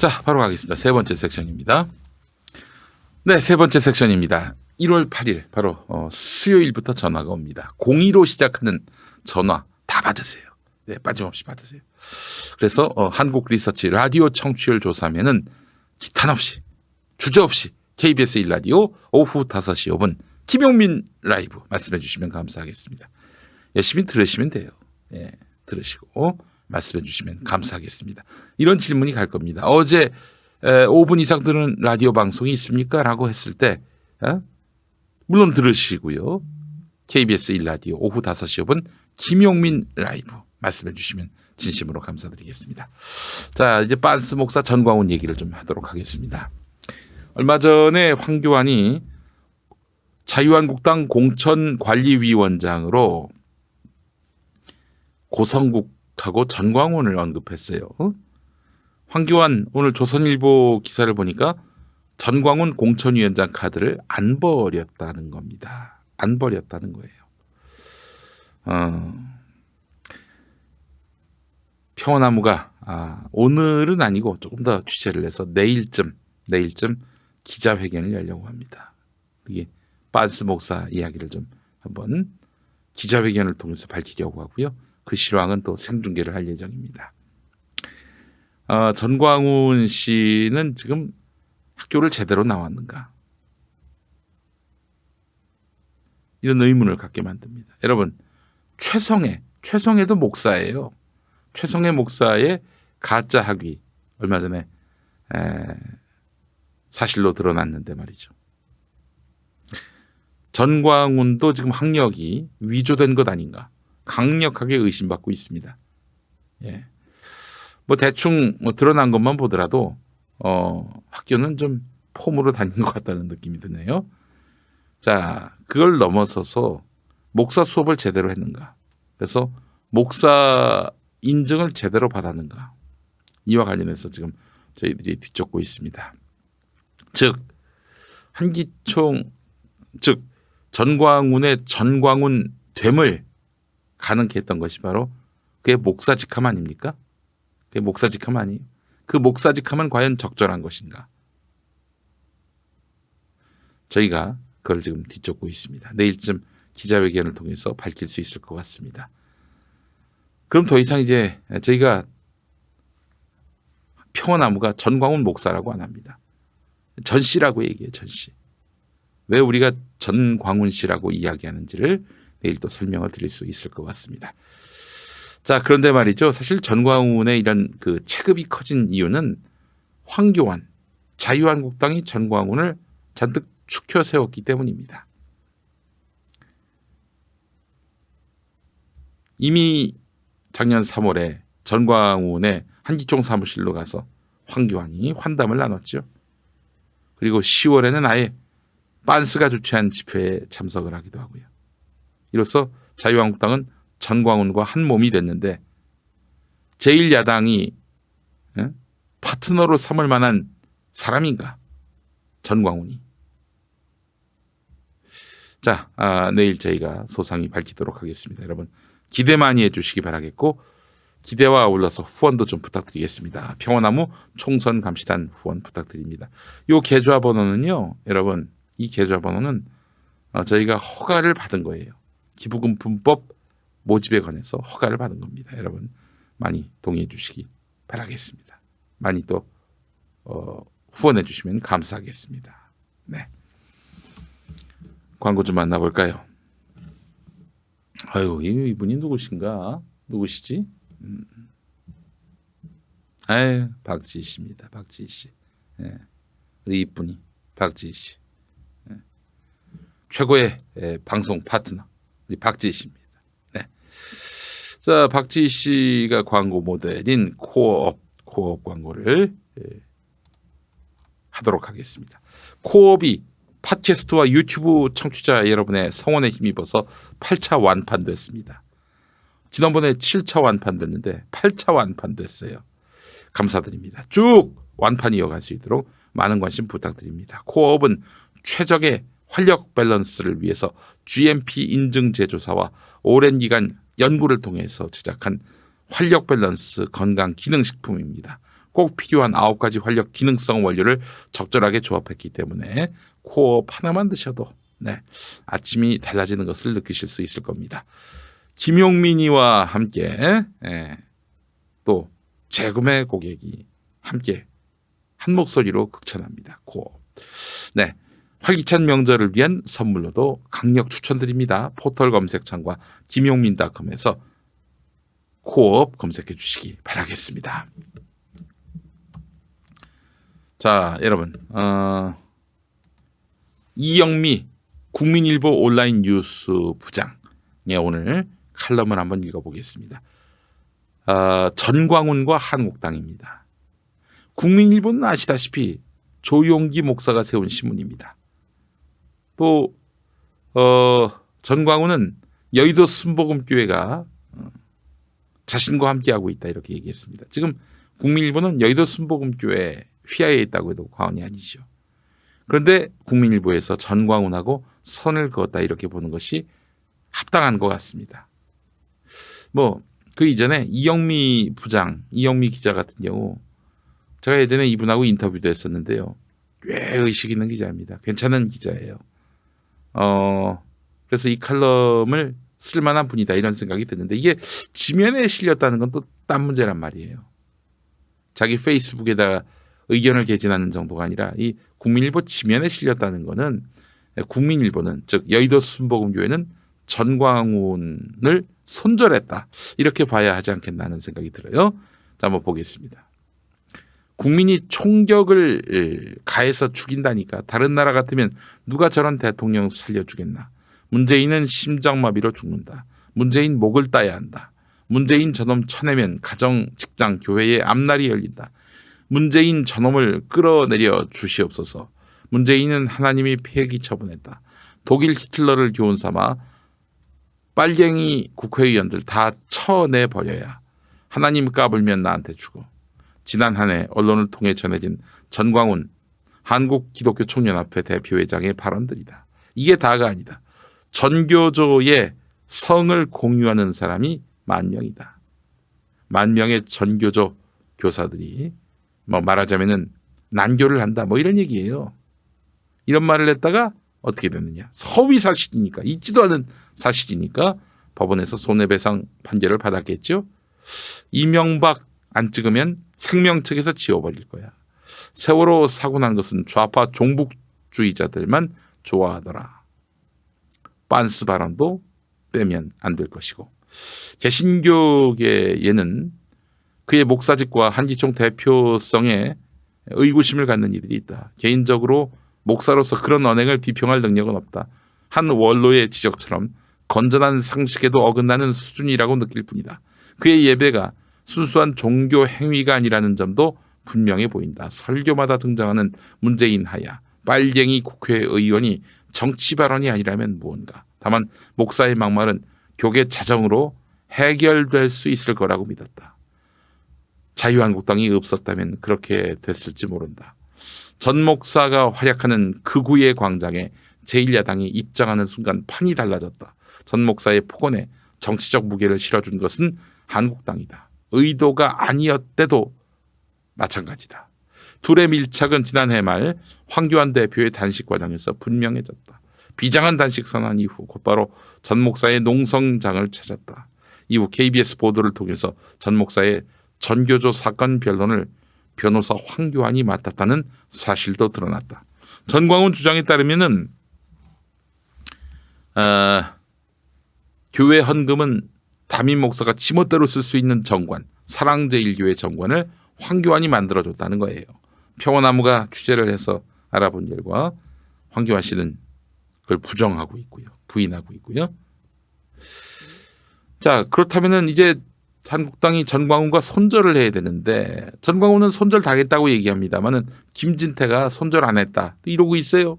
자, 바로 가겠습니다. 세 번째 섹션입니다. 네, 세 번째 섹션입니다. 1월 8일 바로 어, 수요일부터 전화가 옵니다. 02로 시작하는 전화 다 받으세요. 네, 빠짐없이 받으세요. 그래서 어, 한국 리서치 라디오 청취율 조사면은 기탄 없이 주저 없이 KBS 1라디오 오후 5시 5분 김용민 라이브 말씀해 주시면 감사하겠습니다. 열심히 들으시면 돼요. 예, 들으시고 말씀해 주시면 감사하겠습니다. 이런 질문이 갈 겁니다. 어제 에, 5분 이상 들은 라디오 방송이 있습니까? 라고 했을 때 어? 물론 들으시고요. KBS 1라디오 오후 5시 5분 김용민 라이브 말씀해 주시면 진심으로 감사드리겠습니다. 자, 이제 빤스 목사 전광훈 얘기를 좀 하도록 하겠습니다. 얼마 전에 황교안이 자유한국당 공천관리위원장으로 고성국 하고 전광훈을 언급했어요. 황교안 오늘 조선일보 기사를 보니까 전광훈 공천위원장 카드를 안 버렸다는 겁니다. 안 버렸다는 거예요. 어, 평화나무가 아, 오늘은 아니고 조금 더 취재를 해서 내일쯤 내일쯤 기자회견을 열려고 합니다. 이게 빤스 목사 이야기를 좀 한번 기자회견을 통해서 밝히려고 하고요. 그 실황은 또 생중계를 할 예정입니다. 어, 전광훈 씨는 지금 학교를 제대로 나왔는가? 이런 의문을 갖게 만듭니다. 여러분, 최성애, 최성애도 목사예요. 최성애 목사의 가짜 학위 얼마 전에 에, 사실로 드러났는데 말이죠. 전광훈도 지금 학력이 위조된 것 아닌가 강력하게 의심받고 있습니다. 예. 뭐 대충 뭐 드러난 것만 보더라도 어, 학교는 좀 폼으로 다니는 것 같다는 느낌이 드네요. 자, 그걸 넘어서서 목사 수업을 제대로 했는가? 그래서 목사 인증을 제대로 받았는가? 이와 관련해서 지금 저희들이 뒤쫓고 있습니다. 즉 한기총 즉 전광훈의 전광훈 됨을 가능케 했던 것이 바로 그의 목사 직함 아닙니까? 그게 목사 직함 아니에요? 그 목사 직함은 과연 적절한 것인가? 저희가 그걸 지금 뒤쫓고 있습니다. 내일쯤 기자회견을 통해서 밝힐 수 있을 것 같습니다. 그럼 더 이상 이제 저희가 평화나무가 전광훈 목사라고 안 합니다. 전 씨라고 얘기해요. 전 씨. 왜 우리가 전광훈 씨라고 이야기하는지를 내일 또 설명을 드릴 수 있을 것 같습니다. 자, 그런데 말이죠. 사실 전광훈의 이런 그 체급이 커진 이유는 황교안, 자유한국당이 전광훈을 잔뜩 축혀 세웠기 때문입니다. 이미 작년 3월에 전광훈의 한기총 사무실로 가서 황교안이 환담을 나눴죠. 그리고 10월에는 아예 빤스가 주최한 집회에 참석을 하기도 하고요. 이로써 자유한국당은 전광훈과 한 몸이 됐는데 제1야당이 파트너로 삼을 만한 사람인가? 전광훈이. 자, 아, 내일 저희가 소상히 밝히도록 하겠습니다. 여러분 기대 많이 해주시기 바라겠고 기대와 아울러서 후원도 좀 부탁드리겠습니다. 평화나무 총선 감시단 후원 부탁드립니다. 요 계좌 번호는요, 여러분 이 계좌 번호는 어, 저희가 허가를 받은 거예요. 기부금 분법 모집에 관해서 허가를 받은 겁니다. 여러분 많이 동의해 주시기 바라겠습니다. 많이 또 어, 후원해 주시면 감사하겠습니다. 네. 광고 좀 만나볼까요? 아유, 이분이 누구신가? 누구시지? 음. 아유, 박지희 씨입니다. 박지희 씨. 예. 우리 이쁜이 박지희 씨. 예. 최고의 예, 방송 파트너 우리 박지희 씨입니다. 네. 자, 박지희 씨가 광고 모델인 코업 코업 광고를 예, 하도록 하겠습니다. 코업이 팟캐스트와 유튜브 청취자 여러분의 성원에 힘입어서 8차 완판됐습니다. 지난번에 7차 완판됐는데 8차 완판됐어요. 감사드립니다. 쭉 완판 이어갈 수 있도록 많은 관심 부탁드립니다. 코업은 최적의 활력 밸런스를 위해서 GMP 인증 제조사와 오랜 기간 연구를 통해서 제작한 활력 밸런스 건강 기능 식품입니다. 꼭 필요한 아홉 가지 활력 기능성 원료를 적절하게 조합했기 때문에 코어 하나만 드셔도 네, 아침이 달라지는 것을 느끼실 수 있을 겁니다. 김용민이와 함께 예, 또 재구매 고객이 함께 한 목소리로 극찬합니다. 코어. 네. 활기찬 명절을 위한 선물로도 강력 추천드립니다. 포털 검색창과 김용민닷컴에서 코업 검색해 주시기 바라겠습니다. 자, 여러분, 어, 이영미 국민일보 온라인 뉴스 부장의 오늘 칼럼을 한번 읽어보겠습니다. 어, 전광훈과 한국당입니다. 국민일보는 아시다시피 조용기 목사가 세운 신문입니다. 또 어, 전광훈은 여의도 순복음교회가 어, 자신과 함께하고 있다 이렇게 얘기했습니다. 지금 국민일보는 여의도 순복음교회 휘하에 있다고 해도 과언이 아니죠. 그런데 국민일보에서 전광훈하고 선을 그었다 이렇게 보는 것이 합당한 것 같습니다. 뭐 그 이전에 이영미 부장, 이영미 기자 같은 경우 제가 예전에 이분하고 인터뷰도 했었는데요. 꽤 의식 있는 기자입니다. 괜찮은 기자예요. 어, 그래서 이 칼럼을 쓸만한 분이다 이런 생각이 드는데 이게 지면에 실렸다는 건 또 딴 문제란 말이에요. 자기 페이스북에다가 의견을 개진하는 정도가 아니라 이 국민일보 지면에 실렸다는 거는 국민일보는 즉 여의도 순복음교회는 전광훈을 손절했다 이렇게 봐야 하지 않겠나 하는 생각이 들어요. 자 한번 보겠습니다. 국민이 총격을 가해서 죽인다니까 다른 나라 같으면 누가 저런 대통령 살려주겠나. 문재인은 심장마비로 죽는다. 문재인 목을 따야 한다. 문재인 저놈 쳐내면 가정, 직장, 교회에 앞날이 열린다. 문재인 저놈을 끌어내려 주시옵소서. 문재인은 하나님이 폐기 처분했다. 독일 히틀러를 교훈 삼아 빨갱이 국회의원들 다 쳐내 버려야 하나님 까불면 나한테 죽어. 지난 한 해 언론을 통해 전해진 전광훈 한국 기독교 총연합회 대표회장의 발언들이다. 이게 다가 아니다. 전교조의 성을 공유하는 사람이 만 명이다. 만 명의 전교조 교사들이 뭐 말하자면은 난교를 한다. 뭐 이런 얘기예요. 이런 말을 했다가 어떻게 됐느냐. 서위 사실이니까 있지도 않은 사실이니까 법원에서 손해배상 판결을 받았겠죠. 이명박 안 찍으면 생명책에서 지워버릴 거야. 세월호 사고 난 것은 좌파 종북주의자들만 좋아하더라. 빤스 발언도 빼면 안 될 것이고 개신교계에는 그의 목사직과 한기총 대표성에 의구심을 갖는 이들이 있다. 개인적으로 목사로서 그런 언행을 비평할 능력은 없다. 한 원로의 지적처럼 건전한 상식에도 어긋나는 수준이라고 느낄 뿐이다. 그의 예배가 순수한 종교 행위가 아니라는 점도 분명해 보인다. 설교마다 등장하는 문재인 하야 빨갱이 국회의원이 정치 발언이 아니라면 무언가. 다만 목사의 막말은 교계 자정으로 해결될 수 있을 거라고 믿었다. 자유한국당이 없었다면 그렇게 됐을지 모른다. 전 목사가 활약하는 극우의 광장에 제1야당이 입장하는 순간 판이 달라졌다. 전 목사의 폭언에 정치적 무게를 실어준 것은 한국당이다. 의도가 아니었대도 마찬가지다. 둘의 밀착은 지난해 말 황교안 대표의 단식 과정에서 분명해졌다. 비장한 단식 선언 이후 곧바로 전 목사의 농성장을 찾았다. 이후 KBS 보도를 통해서 전 목사의 전교조 사건 변론을 변호사 황교안이 맡았다는 사실도 드러났다. 전광훈 주장에 따르면은 어, 교회 헌금은 담임 목사가 지멋대로 쓸 수 있는 정관, 사랑제일교회 정관을 황교안이 만들어줬다는 거예요. 평화나무가 취재를 해서 알아본 결과 황교안 씨는 그걸 부정하고 있고요. 부인하고 있고요. 자, 그렇다면은 이제 한국당이 전광훈과 손절을 해야 되는데 전광훈은 손절 당했다고 얘기합니다만은 김진태가 손절 안 했다 이러고 있어요.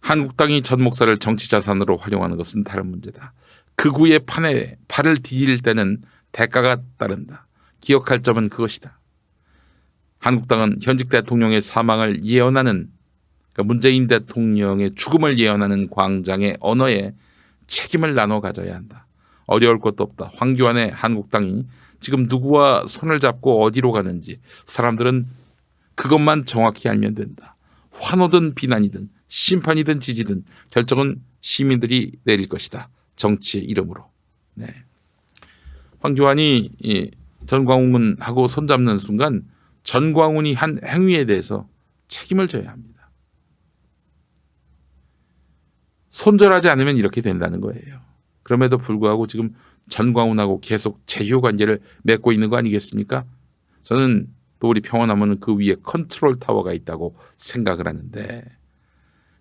한국당이 전 목사를 정치 자산으로 활용하는 것은 다른 문제다. 극우의 판에 발을 디딜 때는 대가가 따른다. 기억할 점은 그것이다. 한국당은 현직 대통령의 사망을 예언하는 그러니까 문재인 대통령의 죽음을 예언하는 광장의 언어에 책임을 나눠 가져야 한다. 어려울 것도 없다. 황교안의 한국당이 지금 누구와 손을 잡고 어디로 가는지 사람들은 그것만 정확히 알면 된다. 환호든 비난이든 심판이든 지지든 결정은 시민들이 내릴 것이다. 정치의 이름으로. 네. 황교안이 이 전광훈하고 손잡는 순간 전광훈이 한 행위에 대해서 책임을 져야 합니다. 손절하지 않으면 이렇게 된다는 거예요. 그럼에도 불구하고 지금 전광훈하고 계속 제휴 관계를 맺고 있는 거 아니겠습니까? 저는 또 우리 평화남은 그 위에 컨트롤 타워가 있다고 생각을 하는데,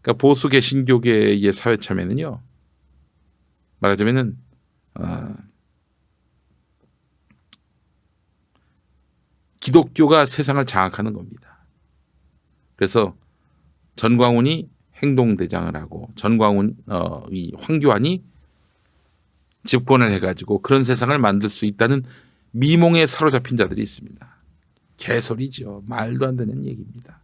그러니까 보수 개신교계의 사회 참여는요, 말하자면은 어, 기독교가 세상을 장악하는 겁니다. 그래서 전광훈이 행동대장을 하고 전광훈 어, 이 황교안이 집권을 해가지고 그런 세상을 만들 수 있다는 미몽에 사로잡힌 자들이 있습니다. 개소리죠. 말도 안 되는 얘기입니다.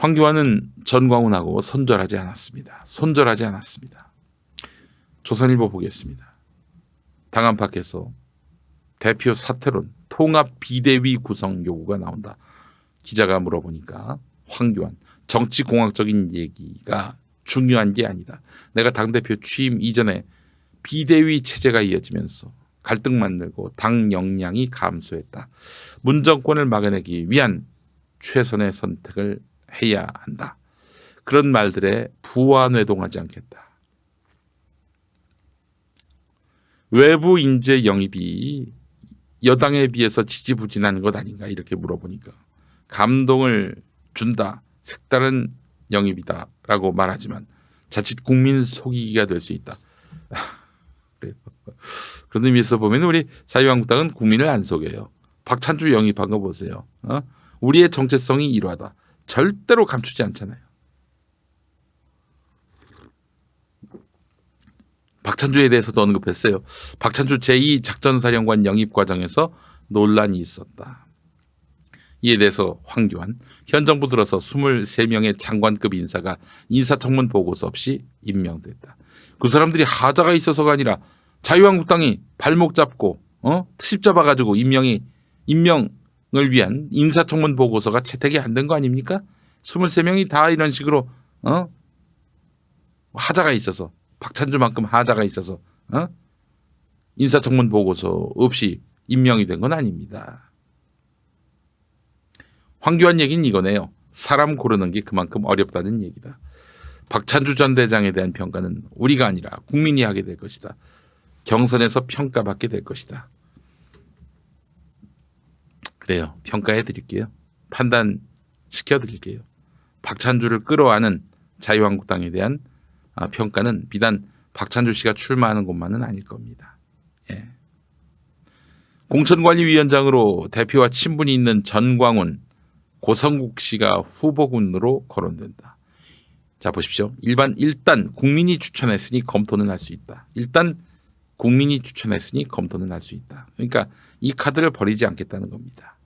황교안은 전광훈하고 손절하지 않았습니다. 손절하지 않았습니다. 조선일보 보겠습니다. 당 안팎에서 대표 사퇴론 통합 비대위 구성 요구가 나온다. 기자가 물어보니까 황교안 정치 공학적인 얘기가 중요한 게 아니다. 내가 당 대표 취임 이전에 비대위 체제가 이어지면서 갈등 만들고 당 역량이 감소했다. 문정권을 막아내기 위한 최선의 선택을 해야 한다. 그런 말들에 부안회동하지 않겠다. 외부 인재 영입이 여당에 비해서 지지부진한 것 아닌가 이렇게 물어보니까 감동을 준다. 색다른 영입이다라고 말하지만 자칫 국민 속이기가 될 수 있다. 그런 의미에서 보면 우리 자유한국당은 국민을 안 속여요. 박찬주 영입한 거 보세요. 어? 우리의 정체성이 이러하다. 절대로 감추지 않잖아요. 박찬주에 대해서도 언급했어요. 박찬주 제2 작전사령관 영입 과정에서 논란이 있었다. 이에 대해서 황교안 현 정부 들어서 23명의 장관급 인사가 인사청문 보고서 없이 임명됐다. 그 사람들이 하자가 있어서가 아니라 자유한국당이 발목 잡고 어? 트집 잡아가지고 임명이 임명을 위한 인사청문 보고서가 채택이 안 된 거 아닙니까? 23명이 다 이런 식으로 어? 하자가 있어서 박찬주만큼 하자가 있어서 어? 인사청문 보고서 없이 임명이 된 건 아닙니다. 황교안 얘기는 이거네요. 사람 고르는 게 그만큼 어렵다는 얘기다. 박찬주 전 대장에 대한 평가는 우리가 아니라 국민이 하게 될 것이다. 경선에서 평가받게 될 것이다. 그래요. 평가해 드릴게요. 판단 시켜 드릴게요. 박찬주를 끌어안은 자유한국당에 대한 아, 평가는 비단 박찬주 씨가 출마하는 것만은 아닐 겁니다. 예. 공천관리위원장으로 대표와 친분이 있는 전광훈, 고성국 씨가 후보군으로 거론된다. 자 보십시오. 일반 일단 국민이 추천했으니 검토는 할 수 있다. 일단 국민이 추천했으니 검토는 할 수 있다. 그러니까 이 카드를 버리지 않겠다는 겁니다.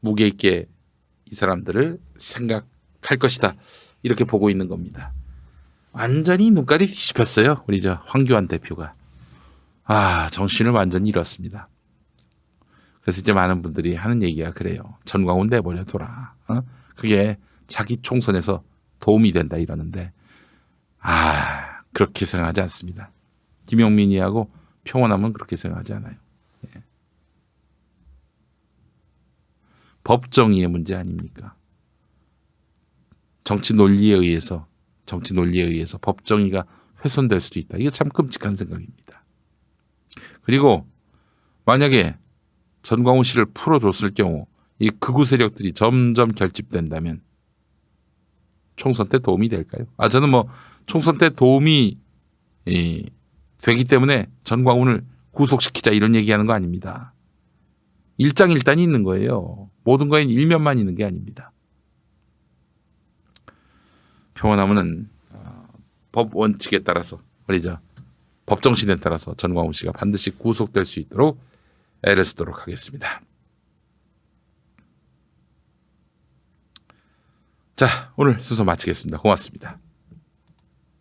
무게 있게 이 사람들을 생각할 것이다. 이렇게 보고 있는 겁니다. 완전히 눈깔이 뒤집혔어요. 우리 저 황교안 대표가. 아, 정신을 완전히 잃었습니다. 그래서 이제 많은 분들이 하는 얘기가 그래요. 전광훈 내버려둬라. 어? 그게 자기 총선에서 도움이 된다 이러는데, 아, 그렇게 생각하지 않습니다. 김용민이하고 평원함은 그렇게 생각하지 않아요. 예. 법정의의 문제 아닙니까? 정치 논리에 의해서 정치 논리에 의해서 법정의가 훼손될 수도 있다. 이거 참 끔찍한 생각입니다. 그리고 만약에 전광훈 씨를 풀어줬을 경우 이 극우 세력들이 점점 결집된다면 총선 때 도움이 될까요? 아 저는 뭐 총선 때 도움이 이, 되기 때문에 전광훈을 구속시키자 이런 얘기하는 거 아닙니다. 일장일단이 있는 거예요. 모든 거엔 일면만 있는 게 아닙니다. 평화나무는 어, 법 원칙에 따라서 말이죠. 법 정신에 따라서 전광훈 씨가 반드시 구속될 수 있도록 애를 쓰도록 하겠습니다. 자, 오늘 순서 마치겠습니다. 고맙습니다.